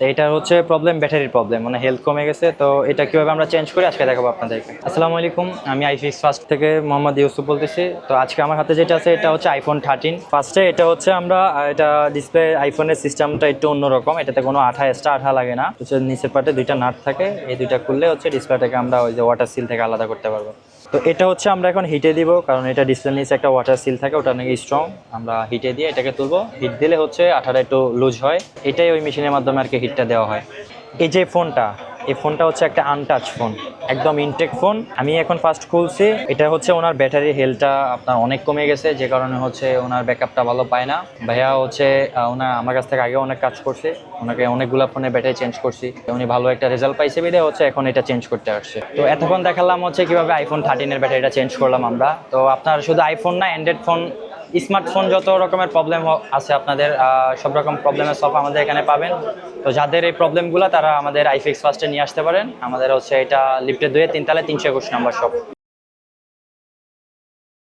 তো এটা হচ্ছে প্রবলেম ব্যাটারির প্রবলেম মানে হেলথ কমে গেছে। তো এটা কীভাবে আমরা চেঞ্জ করি আজকে দেখাবো আপনাদেরকে। আসসালামু আলাইকুম, আমি আইফিক্স ফার্স্ট থেকে মোহাম্মদ ইউসুফ বলতেছি। তো আজকে আমার হাতে যেটা আছে, এটা হচ্ছে আইফোন থার্টিন ফার্স্টে এটা হচ্ছে আমরা এটা ডিসপ্লে আইফোনের সিস্টেমটা একটু অন্যরকম। এটাতে কোনো আঠা এক্সট্রা আঠা লাগে না। নিচের পাটে দুইটা নাট থাকে। এই দুইটা খুললে হচ্ছে ডিসপ্লেটাকে আমরা ওই যে ওয়াটার সিল থেকে আলাদা করতে পারব। তো এটা হচ্ছে আমরা এখন হিটে দিব, কারণ এটা ডিসপ্লে নিচে একটা ওয়াটার সিল থাকে, ওটা নাকি স্ট্রং আমরা হিটে দিয়ে এটাকে তুলবো। হিট দিলে হচ্ছে আঠাটা একটু লুজ হয়। এটাই ওই মেশিনের মাধ্যমে আর কি হিটটা দেওয়া হয়। এই যে ফোনটা এই ফোনটা হচ্ছে একটা আনটাচ ফোন একদম ইনটেক ফোন আমি এখন ফার্স্ট খুলছি, এটা হচ্ছে ওনার ব্যাটারি হেলটা আপনার অনেক কমে গেছে, যে কারণে হচ্ছে ওনার ব্যাকআপটা ভালো পায় না। ভাইয়া হচ্ছে ওনার আমার কাছ থেকে আগে অনেক কাজ করছে, ওনাকে অনেকগুলো ফোনে ব্যাটারি চেঞ্জ করছি। উনি ভালো একটা রেজাল্ট পাইছে বিদে হচ্ছে এখন এটা চেঞ্জ করতে আসছে। তো এতক্ষণ দেখালাম হচ্ছে কীভাবে আইফোন থার্টিনের ব্যাটারিটা চেঞ্জ করলাম আমরা। তো আপনার শুধু আইফোন না অ্যান্ড্রয়েড ফোন স্মার্টফোন যত রকমের প্রবলেম আছে আপনাদের সব রকম প্রবলেমের সব আমাদের এখানে পাবেন। তো যাদের এই প্রবলেমগুলো তারা আমাদের আইফিক্স ফার্স্টে নিয়ে আসতে পারেন। আমাদের হচ্ছে এটা লিফটে দুয়ে তিনতলায় তিনশো একুশ নাম্বার শপ